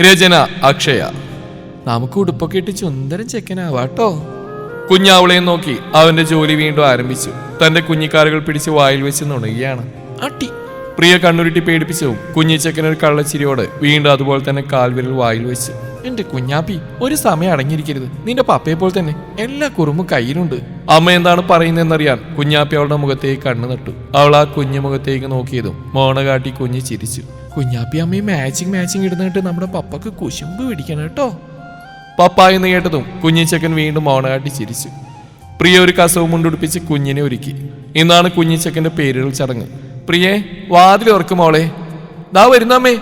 രചന അക്ഷയ. നമുക്ക് ഉടുപ്പൊക്കെ ഇട്ട് ചുന്ദരം ചെക്കനാവാട്ടോ. കുഞ്ഞാവളെ നോക്കി അവന്റെ ജോലി വീണ്ടും ആരംഭിച്ചു. തന്റെ കുഞ്ഞിക്കാലുകൾ പിടിച്ച് വായിൽ വെച്ച് നുണയുകയാണ് അട്ടി. പ്രിയ കണ്ണുരുട്ടി പേടിപ്പിച്ചു. കുഞ്ഞിച്ചക്കനൊരു കള്ളച്ചിരിയോട് വീണ്ടും അതുപോലെ തന്നെ കാൽവിരൽ വായിൽ വെച്ച്. എന്റെ കുഞ്ഞാപ്പി ഒരു സമയം അടങ്ങിയിരിക്കരുത്. നിന്റെ പപ്പയെ പോലെ തന്നെ എല്ലാ കുറുമ്പും കയ്യിലുണ്ട്. അമ്മ എന്താണ് പറയുന്നതെന്നറിയാൻ കുഞ്ഞാപ്പി അവളുടെ മുഖത്തേക്ക് കണ്ണു നട്ടു. അവൾ ആ കുഞ്ഞു മുഖത്തേക്ക് നോക്കിയതും മോണ കാട്ടി കുഞ്ഞ് ചിരിച്ചു. കുഞ്ഞാപ്പി അമ്മയും മാച്ചിങ് മാച്ചിങ് ഇടുന്നിട്ട് നമ്മുടെ പപ്പക്ക് കുശുമ്പ് പിടിക്കണം കേട്ടോ. പപ്പ എന്ന് കേട്ടതും കുഞ്ഞിച്ചക്കൻ വീണ്ടും മൗനകാട്ടി ചിരിച്ചു. പ്രിയ ഒരു കസവും മുണ്ടുടിപ്പിച്ച് കുഞ്ഞിനെ ഒരുക്കി. ഇന്നാണ് കുഞ്ഞിച്ചക്കന്റെ പേരുകൾ ചടങ്ങ്. പ്രിയെ വാതിൽ ഉറക്കും മോളെ. ദാ വരുന്നമ്മേ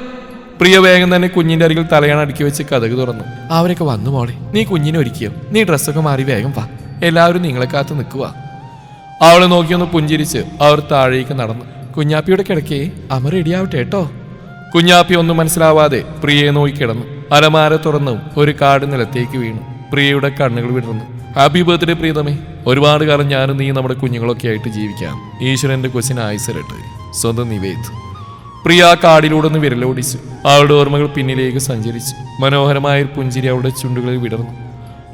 പ്രിയ വേഗം തന്നെ കുഞ്ഞിന്റെ അരികിൽ തലയാണ് അടുക്കി വെച്ച് കഥക് തുറന്നു. അവരൊക്കെ വന്നു മോളെ. നീ കുഞ്ഞിനെ ഒരുക്കിയോ? നീ ഡ്രസ്സൊക്കെ മാറി വേഗം വാ. എല്ലാവരും നിങ്ങളെ കാത്ത് നിൽക്കുക അവളെ നോക്കിയൊന്ന് പുഞ്ചിരിച്ച് അവർ താഴേക്ക് നടന്നു. കുഞ്ഞാപ്പിയുടെ കിടക്കേ അമ്മ റെഡിയാവട്ടെ കേട്ടോ. കുഞ്ഞാപ്പി ഒന്നും മനസ്സിലാവാതെ പ്രിയയെ നോക്കി കിടന്നു. അലമാര തുറന്നു ഒരു കാട് നിലത്തേക്ക് വീണു. പ്രിയയുടെ കണ്ണുകൾ വിടർന്നു. ഹാപ്പി ബർത്ത്ഡേ പ്രിയതമേ ഒരുപാട് കാലം ഞാനും നീ നമ്മുടെ കുഞ്ഞുങ്ങളൊക്കെ ആയിട്ട് ജീവിക്കാം. ഈശ്വരന്റെ കൊച്ചിന് ആയുസരട്ട് സ്വന്തം നിവേദ് പ്രിയ ആ കാടിലൂടെ ഒന്ന് വിരലോടിച്ചു. അവളുടെ ഓർമ്മകൾ പിന്നിലേക്ക് സഞ്ചരിച്ചു. മനോഹരമായ പുഞ്ചിരി അവളുടെ ചുണ്ടുകളിൽ വിടർന്നു.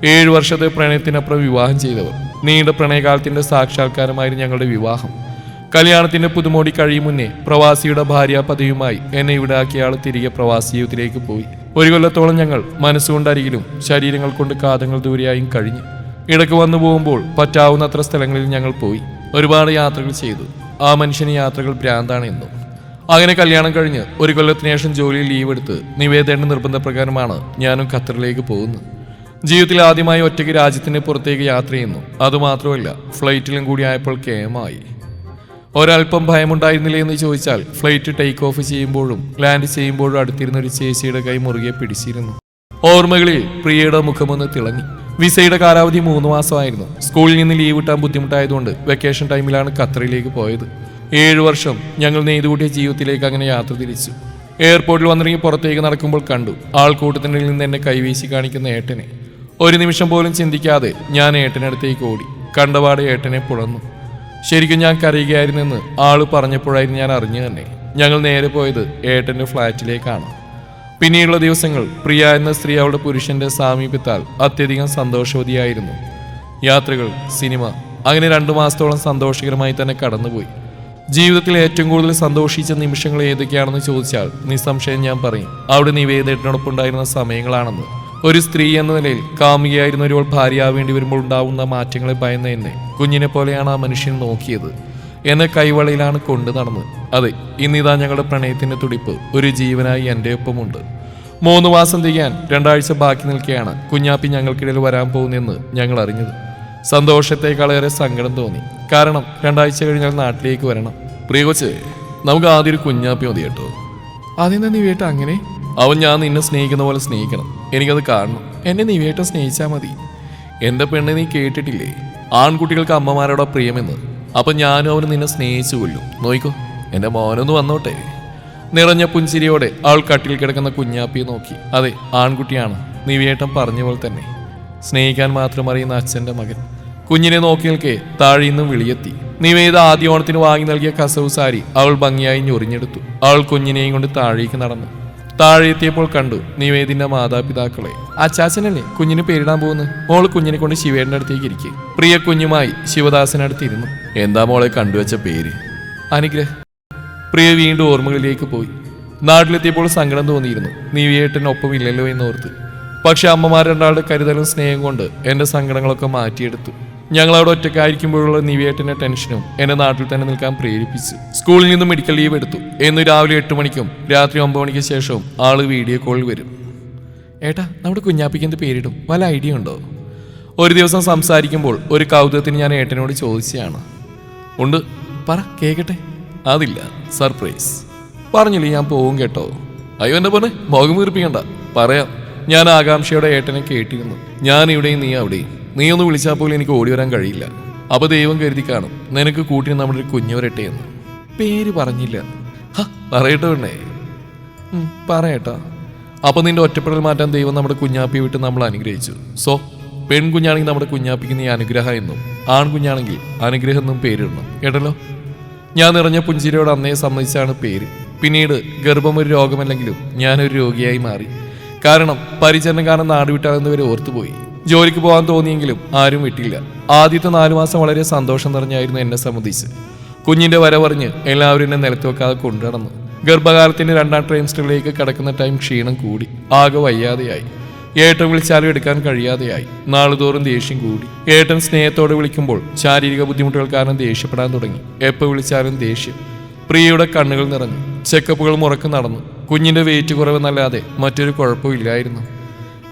ഏഴു വർഷത്തെ പ്രണയത്തിനപ്പുറം വിവാഹം ചെയ്തവർ നീണ്ട പ്രണയകാലത്തിന്റെ സാക്ഷാത്കാരമായിരുന്നു ഞങ്ങളുടെ വിവാഹം. കല്യാണത്തിന്റെ പുതുമോടി കഴിയും മുന്നേ പ്രവാസിയുടെ ഭാര്യ പതിയുമായി എന്നെ ഇവിടെ ആക്കിയ തിരികെ പ്രവാസി ജീവിതത്തിലേക്ക് പോയി. ഒരു കൊല്ലത്തോളം ഞങ്ങൾ മനസ്സുകൊണ്ടരികിലും ശരീരങ്ങൾ കൊണ്ട് കാതങ്ങൾ ദൂരെയായും കഴിഞ്ഞു. ഇടയ്ക്ക് വന്നു പോകുമ്പോൾ പറ്റാവുന്നത്ര സ്ഥലങ്ങളിൽ ഞങ്ങൾ പോയി. ഒരുപാട് യാത്രകൾ ചെയ്തു. ആ മനുഷ്യന് യാത്രകൾ ഭ്രാന്താണ് എന്നും. അങ്ങനെ കല്യാണം കഴിഞ്ഞ് ഒരു കൊല്ലത്തിന് ശേഷം ജോലിയിൽ ലീവ് എടുത്ത് നിവേദയുടെ നിർബന്ധപ്രകാരമാണ് ഞാനും ഖത്തറിലേക്ക് പോകുന്നത്. ജീവിതത്തിൽ ആദ്യമായി ഒറ്റയ്ക്ക് രാജ്യത്തിന് പുറത്തേക്ക് യാത്ര ചെയ്യുന്നു. അതുമാത്രമല്ല ഫ്ലൈറ്റിലും കൂടി ആയപ്പോൾ കേമായി ഒരല്പം ഭയമുണ്ടായിരുന്നില്ലേ എന്ന് ചോദിച്ചാൽ ഫ്ലൈറ്റ് ടേക്ക് ഓഫ് ചെയ്യുമ്പോഴും ലാൻഡ് ചെയ്യുമ്പോഴും അടുത്തിരുന്ന ഒരു ചേച്ചിയുടെ കൈ മുറുകെ പിടിച്ചിരുന്നു. ഓർമ്മകളിൽ പ്രിയയുടെ മുഖമൊന്ന് തിളങ്ങി. വിസയുടെ കാലാവധി മൂന്ന് മാസമായിരുന്നു. സ്കൂളിൽ നിന്ന് ലീവ് കിട്ടാൻ ബുദ്ധിമുട്ടായതുകൊണ്ട് വെക്കേഷൻ ടൈമിലാണ് ഖത്തറിലേക്ക് പോയത്. ഏഴു വർഷം ഞങ്ങൾ നെയ്തുകൂട്ടിയ ജീവിതത്തിലേക്ക് അങ്ങനെ യാത്ര തിരിച്ചു. എയർപോർട്ടിൽ വന്നിറങ്ങി പുറത്തേക്ക് നടക്കുമ്പോൾ കണ്ടു. ആൾക്കൂട്ടത്തിനിൽ നിന്ന് എന്നെ കൈവീശി കാണിക്കുന്ന ഏട്ടനെ. ഒരു നിമിഷം പോലും ചിന്തിക്കാതെ ഞാൻ ഏട്ടനടുത്തേക്ക് ഓടി. കണ്ടപാട് ഏട്ടനെ പുളർന്നു ശരിക്കും ഞാൻ കരയുകയായിരുന്നെന്ന് ആൾ പറഞ്ഞപ്പോഴായിരുന്നു ഞാൻ അറിഞ്ഞു തന്നെ. ഞങ്ങൾ നേരെ പോയത് ഏട്ടന്റെ ഫ്ലാറ്റിലേക്കാണ്. പിന്നീടുള്ള ദിവസങ്ങൾ പ്രിയ എന്ന സ്ത്രീ അവളുടെ പുരുഷന്റെ സാമീപ്യത്താൽ അത്യധികം സന്തോഷവതിയായിരുന്നു. യാത്രകൾ സിനിമ അങ്ങനെ രണ്ടു മാസത്തോളം സന്തോഷകരമായി തന്നെ കടന്നുപോയി. ജീവിതത്തിൽ ഏറ്റവും കൂടുതൽ സന്തോഷിച്ച നിമിഷങ്ങൾ ഏതൊക്കെയാണെന്ന് ചോദിച്ചാൽ നിസ്സംശയം ഞാൻ പറയും. അവിടെ നിവേദേട്ടനോടൊപ്പമുണ്ടായിരുന്ന സമയങ്ങളാണെന്ന്. ഒരു സ്ത്രീ എന്ന നിലയിൽ കാമുകയായിരുന്ന ഒരുവൾ ഭാര്യയാവേണ്ടി വരുമ്പോൾ ഉണ്ടാവുന്ന മാറ്റങ്ങളെ ഭയന്ന എന്നെ. കുഞ്ഞിനെ പോലെയാണ് ആ മനുഷ്യൻ നോക്കിയത്. എന്നെ കൈവളയിലാണ് കൊണ്ടു നടന്നത്. അതെ ഇന്നിതാ ഞങ്ങളുടെ പ്രണയത്തിന്റെ തുടിപ്പ്. ഒരു ജീവനായി എന്റെ ഒപ്പമുണ്ട്. മൂന്ന് മാസം തികയാൻ രണ്ടാഴ്ച ബാക്കി നിൽക്കെയാണ് കുഞ്ഞാപ്പി ഞങ്ങൾക്കിടയിൽ വരാൻ പോകുന്നെന്ന് ഞങ്ങൾ അറിഞ്ഞത്. സന്തോഷത്തേക്കാളേറെ സങ്കടം തോന്നി. കാരണം രണ്ടാഴ്ച കഴിഞ്ഞാൽ നാട്ടിലേക്ക് വരണം. പ്രിയ കൊച്ച് നമുക്ക് ആദ്യം ഒരു കുഞ്ഞാപ്പി മതി കേട്ടോ. അതെന്താ നിവേട്ട അങ്ങനെ? അവൻ ഞാൻ നിന്നെ സ്നേഹിക്കുന്ന പോലെ സ്നേഹിക്കണം. എനിക്കത് കാണണം. എന്നെ നീ വേട്ട സ്നേഹിച്ചാൽ മതി. എന്റെ പെണ്ണെ നീ കേട്ടിട്ടില്ലേ? ആൺകുട്ടികൾക്ക് അമ്മമാരോടാ പ്രിയമെന്ന്. അപ്പൊ ഞാനും അവന് നിന്നെ സ്നേഹിച്ചു കൊല്ലും. നോയിക്കോ എന്റെ മോനൊന്ന് വന്നോട്ടെ. നിറഞ്ഞ പുഞ്ചിരിയോടെ അവൾ കട്ടിൽ കിടക്കുന്ന കുഞ്ഞാപ്പിയെ നോക്കി. അതെ ആൺകുട്ടിയാണ്. നിവേട്ടൻ പറഞ്ഞ പോലെ തന്നെ. സ്നേഹിക്കാൻ മാത്രം അറിയുന്ന അച്ഛന്റെ മകൻ. കുഞ്ഞിനെ നോക്കി നിൽക്കെ താഴെന്നും വിളിയെത്തി. നിവേദ ആദ്യ ഓണത്തിന് വാങ്ങി നൽകിയ കസവ് സാരി അവൾ ഭംഗിയായി ഞൊറിഞ്ഞെടുത്തു. അവൾ കുഞ്ഞിനെയും കൊണ്ട് താഴേക്ക് നടന്നു. താഴെ എത്തിയപ്പോൾ കണ്ടു നിവേദിന്റെ മാതാപിതാക്കളെ. അച്ചാച്ചനല്ലേ കുഞ്ഞിന് പേരിടാൻ പോകുന്നു മോൾ കുഞ്ഞിനെ കൊണ്ട് ശിവേടിന്റെ അടുത്തേക്ക് ഇരിക്കെ. പ്രിയ കുഞ്ഞുമായി ശിവദാസനടുത്ത് ഇരുന്നു. എന്താ മോളെ കണ്ടുവച്ച പേര്? അനുഗ്രഹ. പ്രിയ വീണ്ടും ഓർമ്മകളിലേക്ക് പോയി. നാട്ടിലെത്തിയപ്പോൾ സങ്കടം തോന്നിയിരുന്നു. നീവിയേട്ടനൊപ്പം ഇല്ലല്ലോ എന്നോർത്ത്. പക്ഷെ അമ്മമാർ രണ്ടാളുടെ കരുതലും സ്നേഹം കൊണ്ട് എന്റെ സങ്കടങ്ങളൊക്കെ മാറ്റിയെടുത്തു. ഞങ്ങൾ അവിടെ ഒറ്റക്കായിരിക്കുമ്പോഴുള്ള നിവേട്ടിന്റെ ടെൻഷനും എന്നെ നാട്ടിൽ തന്നെ നിൽക്കാൻ പ്രേരിപ്പിച്ചു സ്കൂളിൽ നിന്ന് മെഡിക്കൽ ലീവ് എടുത്തു. എന്ന് രാവിലെ എട്ട് മണിക്കും രാത്രി ഒമ്പത് മണിക്ക് ശേഷവും ആൾ വീഡിയോ കോളിൽ വരും. ഏട്ടാ നമ്മുടെ കുഞ്ഞാപ്പിക്ക് എന്ത് പേരിടും? വല്ല ഐഡിയ ഉണ്ടോ? ഒരു ദിവസം സംസാരിക്കുമ്പോൾ ഒരു കൗതുകത്തിന് ഞാൻ ഏട്ടനോട് ചോദിച്ചതാണ്. ഉണ്ട്. പറ കേക്കട്ടെ? അതില്ല. സർപ്രൈസ്. പറഞ്ഞില്ലേ ഞാൻ പോവും കേട്ടോ? അയ്യോ എന്നെ പോലെ മുഖം വീർപ്പിക്കണ്ട. പറയാം. ഞാൻ ആകാംക്ഷയോടെ ഏട്ടനെ കേട്ടിരുന്നു. ഞാൻ ഇവിടെയും നീ അവിടെയും. നീ ഒന്ന് വിളിച്ചാൽ പോലും എനിക്ക് ഓടി വരാൻ കഴിയില്ല. അപ്പൊ ദൈവം കരുതി കാണും. നിനക്ക് കൂട്ടിന് നമ്മുടെ ഒരു കുഞ്ഞു വരട്ടെ എന്ന്. പേര് പറഞ്ഞില്ല. പറയട്ടോ പെണ്ണേ. പറയട്ടാ. അപ്പൊ നിന്റെ ഒറ്റപ്പെടൽ മാറ്റാൻ ദൈവം നമ്മുടെ കുഞ്ഞാപ്പിയെ വിട്ട് നമ്മൾ അനുഗ്രഹിച്ചു. സോ പെൺകുഞ്ഞാണെങ്കിൽ നമ്മുടെ കുഞ്ഞാപ്പിക്ക് നീ അനുഗ്രഹം എന്നും ആൺകുഞ്ഞാണെങ്കിൽ അനുഗ്രഹം എന്നും പേരിടണം. കേട്ടല്ലോ? ഞാൻ നിറഞ്ഞ പുഞ്ചിരിയോട് അന്നേ സമ്മതിച്ചാണ് പേര്. പിന്നീട് ഗർഭം ഒരു രോഗമല്ലെങ്കിലും ഞാനൊരു രോഗിയായി മാറി. കാരണം പരിചരണം കാരണം നാട് വിട്ടാകുന്നവരെ ഓർത്തുപോയി. ജോലിക്ക് പോകാൻ തോന്നിയെങ്കിലും ആരും വിട്ടില്ല. ആദ്യത്തെ നാലു മാസം വളരെ സന്തോഷം നിറഞ്ഞായിരുന്നു എന്നെ സംബന്ധിച്ച്. കുഞ്ഞിന്റെ വരവറിഞ്ഞ് എല്ലാവരും എന്നെ നിലത്ത് വെക്കാതെ കൊണ്ടുനടന്നു. ഗർഭകാലത്തിന്റെ രണ്ടാം ട്രൈംസ്റ്ററിലേക്ക് കടക്കുന്ന ടൈം ക്ഷീണം കൂടി. ആകെ വയ്യാതെയായി. ഏട്ടൻ വിളിച്ചാലും എടുക്കാൻ കഴിയാതെയായി. നാളുതോറും ദേഷ്യം കൂടി. ഏട്ടൻ സ്നേഹത്തോടെ വിളിക്കുമ്പോൾ ശാരീരിക ബുദ്ധിമുട്ടുകൾ കാരണം ദേഷ്യപ്പെടാൻ തുടങ്ങി. എപ്പോൾ വിളിച്ചാലും ദേഷ്യം. പ്രിയയുടെ കണ്ണുകൾ നിറഞ്ഞു. ചെക്കപ്പുകൾ മുറക്കം നടന്നു. കുഞ്ഞിന്റെ വെയിറ്റ് കുറവെന്നല്ലാതെ മറ്റൊരു കുഴപ്പമില്ലായിരുന്നു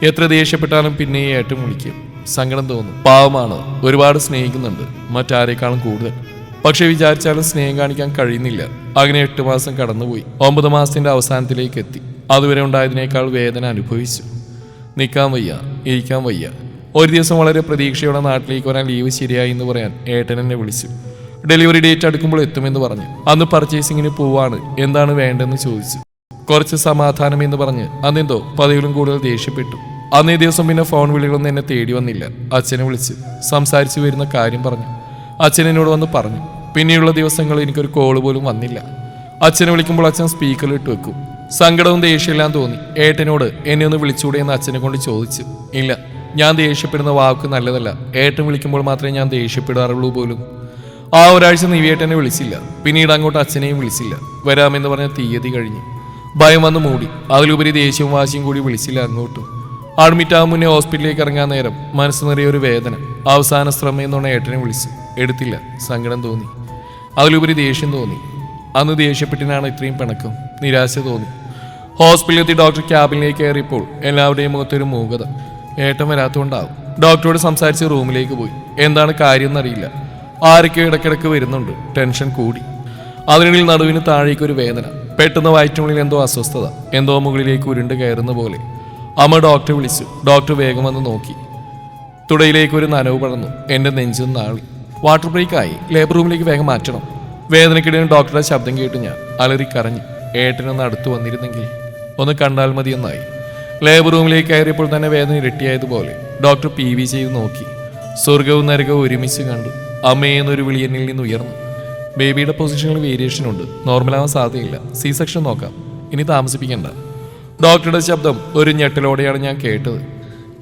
എത്ര ദേഷ്യപ്പെട്ടാലും പിന്നെ ഏട്ടൻ വിളിക്കും. സങ്കടം തോന്നും. പാവമാണ്. ഒരുപാട് സ്നേഹിക്കുന്നുണ്ട്. മറ്റാരേക്കാളും കൂടുതൽ. പക്ഷെ വിചാരിച്ചാലും സ്നേഹം കാണിക്കാൻ കഴിയുന്നില്ല. അങ്ങനെ എട്ട് മാസം കടന്നുപോയി. ഒമ്പത് മാസത്തിന്റെ അവസാനത്തിലേക്ക് എത്തി. അതുവരെ ഉണ്ടായതിനേക്കാൾ വേദന അനുഭവിച്ചു. നിൽക്കാൻ വയ്യ. ഇരിക്കാൻ വയ്യ. ഒരു ദിവസം വളരെ പ്രതീക്ഷയോടെ നാട്ടിലേക്ക് വരാൻ ലീവ് ശരിയായി എന്ന് പറയാൻ ഏട്ടൻ എന്നെ വിളിച്ചു. ഡെലിവറി ഡേറ്റ് അടുക്കുമ്പോൾ എത്തുമെന്ന് പറഞ്ഞു. അന്ന് പർച്ചേസിങ്ങിന് പോവാണ്. എന്താണ് വേണ്ടതെന്ന് ചോദിച്ചു. കുറച്ച് സമാധാനം എന്ന് പറഞ്ഞ് അന്നെന്തോ പതിവിലും കൂടുതൽ ദേഷ്യപ്പെട്ടു. അന്നേ ദിവസം പിന്നെ ഫോൺ വിളികളൊന്നും എന്നെ തേടി വന്നില്ല. അച്ഛനെ വിളിച്ച് സംസാരിച്ചു വരുന്ന കാര്യം പറഞ്ഞു. അച്ഛൻ എന്നോട് വന്ന് പറഞ്ഞു. പിന്നെയുള്ള ദിവസങ്ങൾ എനിക്കൊരു കോൾ പോലും വന്നില്ല. അച്ഛനെ വിളിക്കുമ്പോൾ അച്ഛൻ സ്പീക്കറിൽ ഇട്ട് വെക്കും. സങ്കടവും ദേഷ്യമെല്ലാം തോന്നി. ഏട്ടനോട് എന്നെ ഒന്ന് വിളിച്ചൂടെ എന്ന് അച്ഛനെ കൊണ്ട് ചോദിച്ചു. ഇല്ല ഞാൻ ദേഷ്യപ്പെടുന്ന വാക്ക് നല്ലതല്ല. ഏട്ടൻ വിളിക്കുമ്പോൾ മാത്രമേ ഞാൻ ദേഷ്യപ്പെടാറുള്ളൂ പോലും. ആ ഒരാഴ്ച നിവിയേട്ടനെ വിളിച്ചില്ല. പിന്നീട് അങ്ങോട്ട് അച്ഛനെയും വിളിച്ചില്ല. വരാമെന്ന് പറഞ്ഞ തീയതി കഴിഞ്ഞു. ഭയം വന്ന് മൂടി. അതിലുപരി ദേഷ്യവും വാശിയും കൂടി വിളിച്ചില്ല അങ്ങോട്ടും. അഡ്മിറ്റ് ആകും മുന്നേ ഹോസ്പിറ്റലിലേക്ക് ഇറങ്ങാൻ നേരം മനസ്സ് നിറയെ ഒരു വേദന. അവസാന ശ്രമം എന്നുള്ള ഏട്ടനെ വിളിച്ച്. എടുത്തില്ല. സങ്കടം തോന്നി. അതിലുപരി ദേഷ്യം തോന്നി. അന്ന് ദേഷ്യപ്പെട്ടിനാണ് ഇത്രയും പിണക്കം. നിരാശ തോന്നി. ഹോസ്പിറ്റലിലെത്തി ഡോക്ടർ ക്യാബിനിലേക്ക് കയറിയപ്പോൾ എല്ലാവരുടെയും മുഖത്തൊരു മൂകത. ഏട്ടൻ വരാത്തതുകൊണ്ടാവും ഡോക്ടറോട് സംസാരിച്ച് റൂമിലേക്ക് പോയി. എന്താണ് കാര്യം എന്നറിയില്ല. ആരൊക്കെ ഇടയ്ക്കിടയ്ക്ക് വരുന്നുണ്ട്. ടെൻഷൻ കൂടി. അതിനിടയിൽ നടുവിന് താഴേക്ക് ഒരു വേദന. പെട്ടെന്ന് വയറ്റുള്ളിൽ എന്തോ അസ്വസ്ഥത എന്തോ മുകളിലേക്ക് ഉരുണ്ട് കയറുന്ന പോലെ. അമ്മ ഡോക്ടറെ വിളിച്ചു. ഡോക്ടർ വേഗം വന്ന് നോക്കി. തുടയിലേക്ക് ഒരു നനവ് പടന്നു എന്റെ നെഞ്ചും നാളി. വാട്ടർ ബ്രേക്ക് ആയി. ലേബർ റൂമിലേക്ക് വേഗം മാറ്റണം. വേദനക്കിടയിൽ ഡോക്ടറുടെ ശബ്ദം കേട്ട് ഞാൻ അലറി കരഞ്ഞു. ഏട്ടനൊന്ന് അടുത്ത് വന്നിരുന്നെങ്കിൽ ഒന്ന് കണ്ടാൽ മതി എന്നായി ലേബർ റൂമിലേക്ക് കയറിയപ്പോൾ തന്നെ വേദന ഇരട്ടിയായതുപോലെ ഡോക്ടർ പി വി ചെയ്ത് നോക്കി. സ്വർഗവും നരകവും ഒരുമിച്ച് കണ്ടു. അമ്മയെന്നൊരു വിളി നിന്ന് ഉയർന്നു. ബേബിയുടെ പൊസിഷനിൽ വേരിയേഷൻ ഉണ്ട്. നോർമലാവാൻ സാധ്യതയില്ല. സി സെക്ഷൻ നോക്കാം. ഇനി താമസിപ്പിക്കണ്ട. ഡോക്ടറുടെ ശബ്ദം ഒരു ഞെട്ടലോടെയാണ് ഞാൻ കേട്ടത്.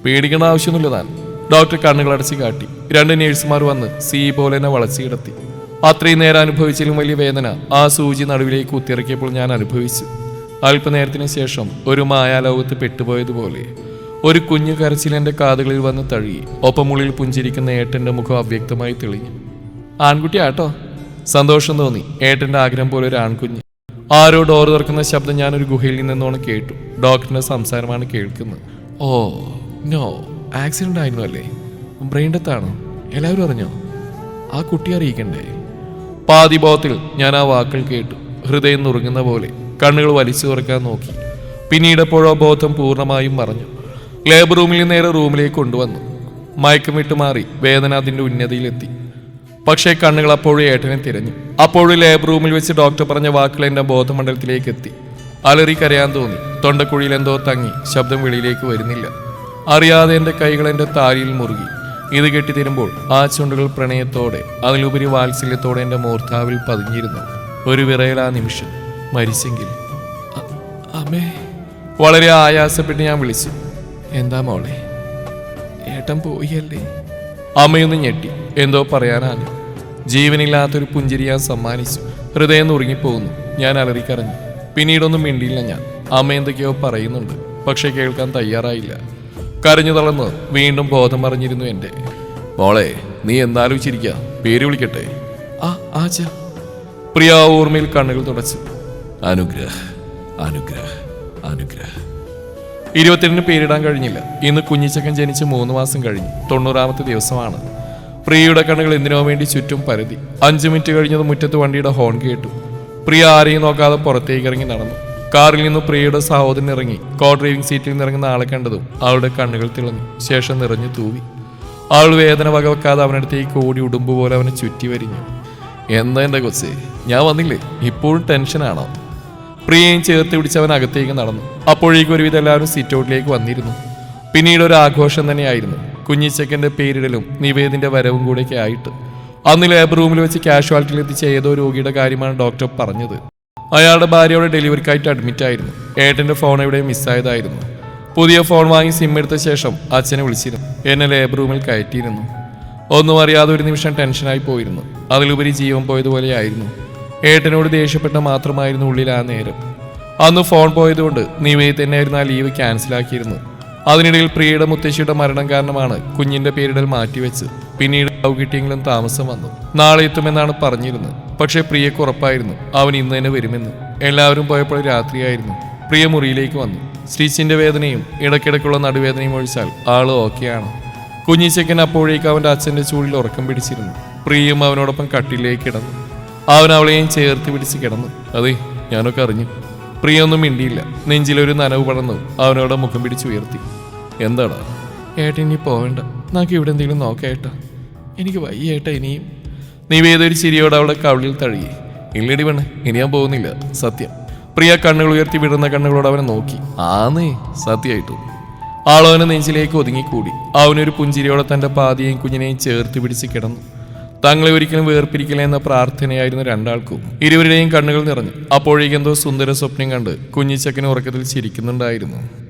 പേടിക്കേണ്ട ആവശ്യമൊന്നുമില്ല താൻ. ഡോക്ടർ കണ്ണുകളടച്ച് കാട്ടി. രണ്ട് നേഴ്സുമാർ വന്ന് സി പോലെ തന്നെ വളച്ചു കിടത്തി അത്രയും നേരം അനുഭവിച്ചാലും വലിയ വേദന ആ സൂചി നടുവിലേക്ക് കുത്തിറക്കിയപ്പോൾ ഞാൻ അനുഭവിച്ചു. അല്പനേരത്തിന് ശേഷം ഒരു മായാലോകത്ത് പെട്ടുപോയതുപോലെ ഒരു കുഞ്ഞു കരച്ചിൽ എന്റെ കാതുകളിൽ വന്ന് തഴുകി. ഒപ്പമുള്ളിൽ പുഞ്ചിരിക്കുന്ന ഏട്ടന്റെ മുഖം അവ്യക്തമായി തെളിഞ്ഞു. ആൺകുട്ടിയാട്ടോ? സന്തോഷം തോന്നി. ഏട്ടന്റെ ആഗ്രഹം പോലെ ഒരു ആൺകുഞ്ഞ്. ആരോ ഡോർ തുറക്കുന്ന ശബ്ദം ഞാൻ ഞാനൊരു ഗുഹയിൽ നിന്നോണം കേട്ടു. ഡോക്ടറിന്റെ സംസാരമാണ് കേൾക്കുന്നത്. ഓ നോ ആക്സിഡന്റ് ആയിരുന്നു അല്ലേ? ബ്രെയിൻ ഡെത്താണോ എല്ലാവരും അറിഞ്ഞോ? ആ കുട്ടി അറിയിക്കണ്ടേ? പാതിബോധത്തിൽ ഞാൻ ആ വാക്കുകൾ കേട്ടു. ഹൃദയം നുറുങ്ങുന്ന പോലെ കണ്ണുകൾ വലിച്ചു തുറക്കാൻ നോക്കി. പിന്നീട് എപ്പോഴോ ബോധം പൂർണമായും മറഞ്ഞു. ലേബർ റൂമിൽ നേരെ റൂമിലേക്ക് കൊണ്ടുവന്നു. മയക്കം വിട്ടു മാറി വേദന അതിന്റെ ഉന്നതിയിലെത്തി. പക്ഷേ കണ്ണുകൾ അപ്പോഴും ഏട്ടനെ തിരഞ്ഞു. അപ്പോഴും ലേബർ റൂമിൽ വെച്ച് ഡോക്ടർ പറഞ്ഞ വാക്കുകൾ എന്റെ ബോധമണ്ഡലത്തിലേക്ക് എത്തി. അലറി കരയാൻ തോന്നി. തൊണ്ടക്കുഴിയിൽ എന്തോ തങ്ങി. ശബ്ദം വെളിയിലേക്ക് വരുന്നില്ല. അറിയാതെ എന്റെ കൈകൾ എന്റെ താലിയിൽ മുറുകി. ഇത് കെട്ടിത്തരുമ്പോൾ ആ ചുണ്ടുകൾ പ്രണയത്തോടെ അതിലുപരി വാത്സല്യത്തോടെ എന്റെ മൂർധാവിൽ പതിഞ്ഞിരുന്നു. ഒരു വിറയൽ ആ നിമിഷം. മരിച്ചെങ്കിൽ. അമ്മേ. വളരെ ആയാസപ്പെട്ട് ഞാൻ വിളിച്ചു. എന്താ മോളെ? ഏട്ടൻ പോയല്ലേ അമ്മയൊന്ന് ഞെട്ടി. എന്തോ പറയാനാണ്. ജീവനില്ലാത്തൊരു പുഞ്ചിരി ഞാൻ സമ്മാനിച്ചു. ഹൃദയം നുറുങ്ങിപ്പോകുന്നു. ഞാൻ അലറിക്കറിഞ്ഞു പിന്നീടൊന്നും മിണ്ടിയില്ല ഞാൻ. അമ്മ എന്തൊക്കെയോ പറയുന്നുണ്ട്. പക്ഷെ കേൾക്കാൻ തയ്യാറായില്ല. കരഞ്ഞു തളർന്ന് വീണ്ടും ബോധം പറഞ്ഞിരുന്നു എന്റെ. മോളെ നീ എന്താലോചിച്ചിരിക്ക? പേര് വിളിക്കട്ടെ. ആ ആച്ച പ്രിയ ഓർമ്മയിൽ കണ്ണുകൾ തുടച്ചു. അനുഗ്രഹ അനുഗ്രഹ അനുഗ്രഹ. ഇരുപത്തിരണ്ടിന് പേരിടാൻ കഴിഞ്ഞില്ല. ഇന്ന് കുഞ്ഞിച്ചക്കൻ ജനിച്ച് മൂന്ന് മാസം കഴിഞ്ഞു. തൊണ്ണൂറാമത്തെ ദിവസമാണ്. പ്രിയയുടെ കണ്ണുകൾ എന്തിനോ വേണ്ടി ചുറ്റും പരതി. അഞ്ചു മിനിറ്റ് കഴിഞ്ഞത് മുറ്റത്ത് വണ്ടിയുടെ ഹോൺ കേട്ടു. പ്രിയ ആരെയും നോക്കാതെ പുറത്തേക്ക് ഇറങ്ങി നടന്നു. കാറിൽ നിന്ന് പ്രിയയുടെ സഹോദരൻ ഇറങ്ങി. കോ ഡ്രൈവിംഗ് സീറ്റിൽ നിന്നിറങ്ങുന്ന ആളെ കണ്ടതും അവളുടെ കണ്ണുകൾ തിളങ്ങി. ശേഷം നിറഞ്ഞു തൂവി. അവൾ വേദന വകവെക്കാതെ അവനടുത്തേക്ക് ഓടി ഉടുമ്പ് പോലെ അവനെ ചുറ്റി വരിഞ്ഞു. എന്താ എന്റെ കൊച്ചേ? ഞാൻ വന്നില്ലേ? ഇപ്പോഴും ടെൻഷനാണോ പ്രിയയും ചേർത്ത് പിടിച്ച് അവൻ അകത്തേക്ക് നടന്നു. അപ്പോഴേക്കും ഒരുവിധം എല്ലാവരും സിറ്റ് ഔട്ടിലേക്ക് വന്നിരുന്നു. പിന്നീട് ഒരു ആഘോഷം തന്നെയായിരുന്നു. കുഞ്ഞിച്ചക്കന്റെ പേരിടലും നിവേദിന്റെ വരവും കൂടെയൊക്കെ ആയിട്ട്. അന്ന് ലേബർ റൂമിൽ വെച്ച് കാഷ്വാലിറ്റിയിൽ എത്തിച്ച ഏതോ രോഗിയുടെ കാര്യമാണ് ഡോക്ടർ പറഞ്ഞത്. അയാളുടെ ഭാര്യയോടെ ഡെലിവറിക്കായിട്ട് അഡ്മിറ്റായിരുന്നു ഏട്ടന്റെ ഫോൺ എവിടെ മിസ്സായതായിരുന്നു പുതിയ ഫോൺ വാങ്ങി സിം എടുത്ത ശേഷം അച്ഛനെ വിളിച്ചിരുന്നു. എന്നെ ലേബർ റൂമിൽ കയറ്റിയിരുന്നു. ഒന്നും അറിയാതെ ഒരു നിമിഷം ടെൻഷനായി പോയിരുന്നു. അതിലുപരി ജീവൻ പോയതുപോലെയായിരുന്നു ഏട്ടനോട് ദേഷ്യപ്പെട്ട മാത്രമായിരുന്നു ഉള്ളിൽ ആ നേരം. അന്ന് ഫോൺ പോയതുകൊണ്ട് നിവേദി തന്നെയായിരുന്നു ആ ലീവ് ക്യാൻസലാക്കിയിരുന്നു അതിനിടയിൽ പ്രിയയുടെ മുത്തശ്ശിയുടെ മരണം കാരണമാണ് കുഞ്ഞിന്റെ പേരിടൽ മാറ്റിവെച്ച് പിന്നീട് കിട്ടിയെങ്കിലും താമസം വന്നു. നാളെ എത്തുമെന്നാണ് പറഞ്ഞിരുന്നത്. പക്ഷേ പ്രിയക്ക് ഉറപ്പായിരുന്നു അവൻ ഇന്ന് തന്നെ വരുമെന്ന്. എല്ലാവരും പോയപ്പോൾ രാത്രിയായിരുന്നു. പ്രിയ മുറിയിലേക്ക് വന്നു. സ്റ്റിച്ചിന്റെ വേദനയും ഇടയ്ക്കിടയ്ക്കുള്ള നടുവേദനയും ഒഴിച്ചാൽ ആൾ ഓക്കെയാണ്. കുഞ്ഞിച്ചക്കൻ അപ്പോഴേക്ക് അവന്റെ അച്ഛന്റെ ചൂടിൽ ഉറക്കം പിടിച്ചിരുന്നു. പ്രിയയും അവനോടൊപ്പം കട്ടിലേക്ക് കിടന്നു. അവൻ അവളെയും ചേർത്ത് പിടിച്ച് കിടന്നു. അതെ ഞാനൊക്കെ അറിഞ്ഞു. പ്രിയൊന്നും മിണ്ടിയില്ല. നെഞ്ചിലൊരു നനവ് പടർന്നു അവനോടെ മുഖം പിടിച്ചുയർത്തി എന്താടാ ഏട്ട ഇനി പോവേണ്ട നമുക്ക് ഇവിടെ എന്തെങ്കിലും നോക്കേട്ട എനിക്ക് വയ്യേട്ട ഇനിയും. നീ നിവേദൊരു ചിരിയോടെ അവളെ കവിളിൽ തഴുകി. ഇല്ലടി വേണ ഇനി ഞാൻ പോകുന്നില്ല. സത്യം. പ്രിയ കണ്ണുകൾ ഉയർത്തി വിടുന്ന കണ്ണുകളോട് അവനെ നോക്കി. ആന്നേ സത്യമായിട്ടു. ആളവനെ നെഞ്ചിലേക്ക് ഒതുങ്ങിക്കൂടി. അവനൊരു പുഞ്ചിരിയോടെ തന്റെ പാതിയെയും കുഞ്ഞിനെയും ചേർത്ത് പിടിച്ച് കിടന്നു. തങ്ങളെ ഒരിക്കലും വേർപ്പിരിക്കില്ല എന്ന പ്രാർത്ഥനയായിരുന്നു രണ്ടാൾക്കും. ഇരുവരുടെയും കണ്ണുകൾ നിറഞ്ഞു. അപ്പോഴേക്കെന്തോ സുന്ദര സ്വപ്നം കണ്ട് കുഞ്ഞിച്ചക്കിന് ഉറക്കത്തിൽ ചിരിക്കുന്നുണ്ടായിരുന്നു.